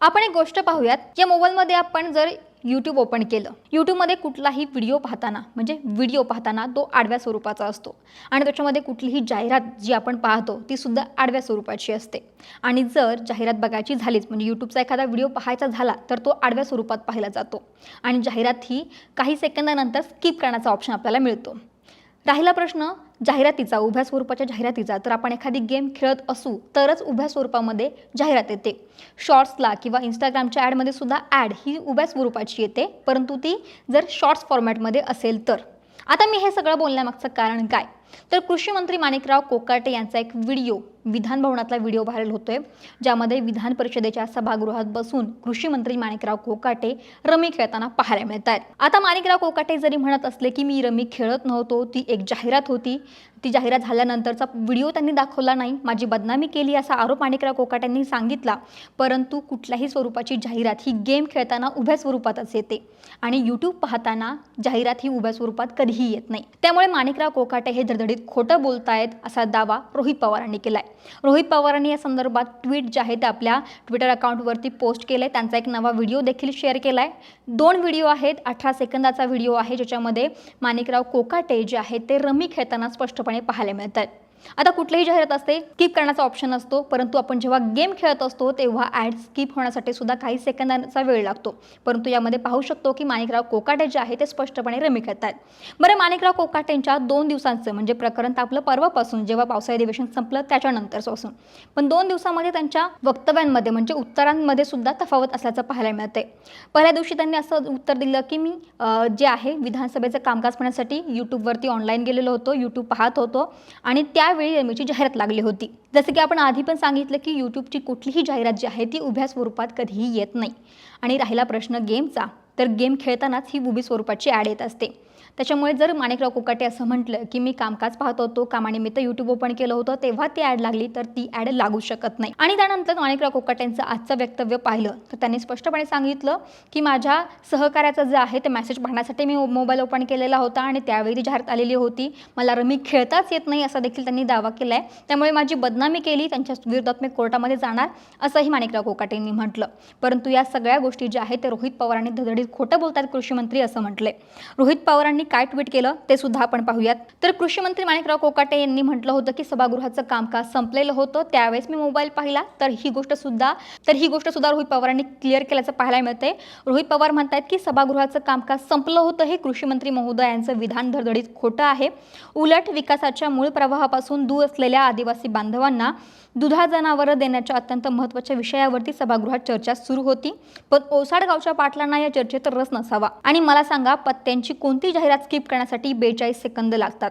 आपण एक गोष्ट पाहूयात या मोबाईलमध्ये आपण जर यूट्यूब ओपन केलं यूट्यूबमध्ये कुठलाही व्हिडिओ पाहताना म्हणजे व्हिडिओ पाहताना तो आडव्या स्वरूपाचा असतो. आणि त्याच्यामध्ये कुठलीही जाहिरात जी आपण पाहतो ती सुद्धा आडव्या स्वरूपाची असते. आणि जर जाहिरात बघायची झालीच म्हणजे यूट्यूबचा एखादा व्हिडिओ पाहायचा झाला तर तो आडव्या स्वरूपात पाहिला जातो. आणि जाहिरात ही काही सेकंदानंतर स्किप करण्याचा ऑप्शन आपल्याला मिळतो. राहिला प्रश्न जाहिरातीचा उभ्या स्वरूपाच्या जाहिरातीचा. तर आपण एखादी गेम खेळत असू तरच उभ्या स्वरूपामध्ये जाहिरात येते. शॉर्ट्सला किंवा इंस्टाग्रामच्या ॲडमध्ये सुद्धा ॲड ही उभ्या स्वरूपाची येते परंतु ती जर शॉर्ट्स फॉर्मॅटमध्ये असेल तर. आता मी हे सगळं बोलण्यामागचं कारण काय? तर कृषी मंत्री माणिकराव कोकाटे यांचा एक व्हिडिओ विधान भवनातला व्हिडिओ व्हायरल होतोय ज्यामध्ये विधान परिषदेच्या सभागृहात बसून कृषी मंत्री माणिकराव कोकाटे रमी खेळताना पाहायला मिळत आहेत आता माणिकराव कोकाटे जरी म्हणत असले की मी रमी खेळत नव्हतो ती एक जाहिरात होती. ती जाहिरात झाल्यानंतरचा व्हिडिओ त्यांनी दाखवला नाही. माझी बदनामी केली असा आरोप माणिकराव कोकाट्यांनी सांगितला. परंतु कुठल्याही स्वरूपाची जाहिरात ही गेम खेळताना उभ्या स्वरूपातच येते आणि यूट्यूब पाहताना जाहिरात ही उभ्या स्वरूपात कधीही येत नाही. त्यामुळे माणिकराव कोकाटे हे धडधडीत खोटं बोलतायत असा दावा रोहित पवारांनी केला आहे रोहित पवारांनी या संदर्भात ट्विट जे आहे ते आपल्या ट्विटर अकाउंटवरती पोस्ट केलं आहे त्यांचा एक नवा व्हिडिओ देखील शेअर केला आहे दोन व्हिडिओ आहेत. अठरा सेकंदाचा व्हिडिओ आहे ज्याच्यामध्ये माणिकराव कोकाटे जे आहेत ते रमी खेळताना स्पष्टपणे पाहायला मिळतात आता कुठलीही जाहिरात असते स्किप करण्याचा ऑप्शन असतो परंतु आपण जेव्हा गेम खेळत असतो तेव्हा ॲड स्किप होण्यासाठी सुद्धा काही सेकंदांचा वेळ लागतो. परंतु यामध्ये पाहू शकतो की माणिकराव कोकाटे जे आहे ते स्पष्टपणे रमी खेळतात बरं माणिकराव कोकाटेंच्या दोन दिवसांचं म्हणजे प्रकरण तापलं परवापासून जेव्हा पावसाळी अधिवेशन संपलं त्याच्यानंतरपासून. पण दोन दिवसामध्ये त्यांच्या वक्तव्यांमध्ये म्हणजे उत्तरांमध्ये सुद्धा तफावत असल्याचं पाहायला मिळते पहिल्या दिवशी त्यांनी असं उत्तर दिलं की मी जे आहे विधानसभेचं कामकाज पाहण्यासाठी यूट्यूबवरती ऑनलाईन गेलेलो होतो यूट्यूब पाहत होतो. आणि त्या त्यावेळी रमीची जाहिरात लागली होती. जसं की आपण आधी पण सांगितलं की यूट्यूबची कुठलीही जाहिरात जी आहे ती उभ्या स्वरूपात कधीही येत नाही. आणि राहिला प्रश्न गेमचा तर गेम खेळतानाच ही उभी स्वरूपाची ॲड येत असते. त्याच्यामुळे जर माणिकराव कोकाटे असं म्हटलं की मी कामकाज पाहत होतो कामानिमित्त यूट्यूब ओपन केलं होतं तेव्हा ती ॲड लागली तर ती ॲड लागू शकत नाही. आणि त्यानंतर माणिकराव कोकाटेंचं आजचं वक्तव्य पाहिलं तर त्यांनी स्पष्टपणे सांगितलं की माझ्या सहकार्याचं जे आहे ते मेसेज पाहण्यासाठी मी मोबाईल ओपन केलेला होता आणि त्यावेळी ती जाहिरात आलेली होती. मला रमी खेळताच येत नाही असा देखील त्यांनी दावा केला आहे त्यामुळे माझी बदनामी केली त्यांच्या विरोधात मी कोर्टामध्ये जाणार असंही माणिकराव कोकाटेंनी म्हटलं. परंतु या सगळ्या गोष्टी ज्या आहेत ते रोहित पवारांनी धडधडीत खोटं बोलतात कृषी मंत्री असं म्हटलंय. रोहित पवारांनी काय ट्विट केलं ते सुद्धा आपण पाहूयात. तर कृषी मंत्री माणिकराव कोकाटे यांनी म्हटलं होतं की सभागृहाचं कामकाज संपलेलं होतं त्यावेळेस मी मोबाईल पाहिला. तर ही गोष्ट सुद्धा तर ही गोष्ट सुद्धा रोहित पवारांनी क्लिअर केल्याचं पाहायला मिळते रोहित पवार म्हणतात की सभागृहाचं कामकाज संपलं होतं हे कृषी मंत्री महोदयांचं विधान धडधडीत खोटं आहे. उलट विकासाच्या मूळ प्रवाहापासून दूर असलेल्या आदिवासी बांधवांना दुधा जनावरं देण्याच्या अत्यंत महत्त्वाच्या विषयावरती सभागृहात चर्चा सुरू होती. पण ओसाड गावच्या पाटलांना या चर्चेत रस नसावा. आणि मला सांगा पत्त्यांची कोणती जाहिरात स्किप करण्यासाठी बेचाळीस सेकंद लागतात.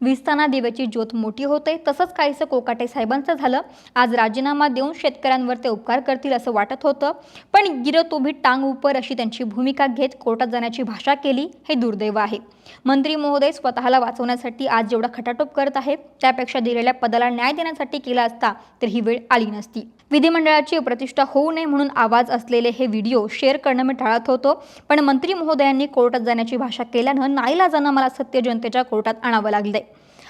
विजताना दिव्याची ज्योत मोठी होते तसंच काहीसं कोकाटे साहेबांचं झालं. आज राजीनामा देऊन शेतकऱ्यांवर ते उपकार करतील असं वाटत होतं. पण गिरत उभी टांग उपर अशी त्यांची भूमिका घेत कोर्टात जाण्याची भाषा केली हे दुर्दैव आहे. मंत्री महोदय स्वतःला वाचवण्यासाठी आज जेवढा खटाटोप करत आहे त्यापेक्षा दिलेल्या पदाला न्याय देण्यासाठी केला असता तर ही वेळ आली नसती. विधिमंडळाची प्रतिष्ठा होऊ नये म्हणून आवाज असलेले हे व्हिडिओ शेअर करणं मी टाळत होतो. पण मंत्री महोदयांनी कोर्टात जाण्याची भाषा केल्यानं नाईलाजानं मला सत्य जनतेच्या कोर्टात आणावं लागलंय.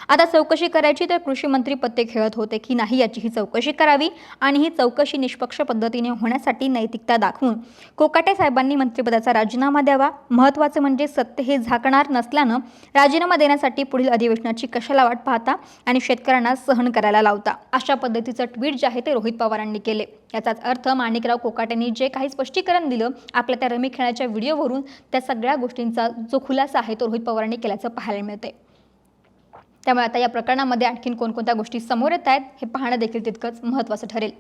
आता चौकशी करायची तर कृषी मंत्री पत्ते खेळत होते की नाही याची ही चौकशी करावी आणि ही चौकशी निष्पक्ष पद्धतीने होण्यासाठी नैतिकता दाखवून कोकाटे साहेबांनी मंत्रिपदाचा राजीनामा द्यावा. महत्त्वाचं म्हणजे सत्य हे झाकणार नसल्यानं राजीनामा देण्यासाठी पुढील अधिवेशनाची कशाला वाट पाहता आणि शेतकऱ्यांना सहन करायला लावता? अशा पद्धतीचं ट्विट जे आहे ते रोहित पवारांनी केले. याचाच अर्थ माणिकराव कोकाटेंनी जे काही स्पष्टीकरण दिलं आपल्या त्या रमी खेळाच्या व्हिडिओवरून त्या सगळ्या गोष्टींचा जो खुलासा आहे तो रोहित पवारांनी केल्याचं पाहायला मिळते त्यामुळे आता या प्रकरणामध्ये आणखीन कोणकोणत्या गोष्टी समोर येत आहेत हे पाहणं देखील तितकंच महत्त्वाचं ठरेल.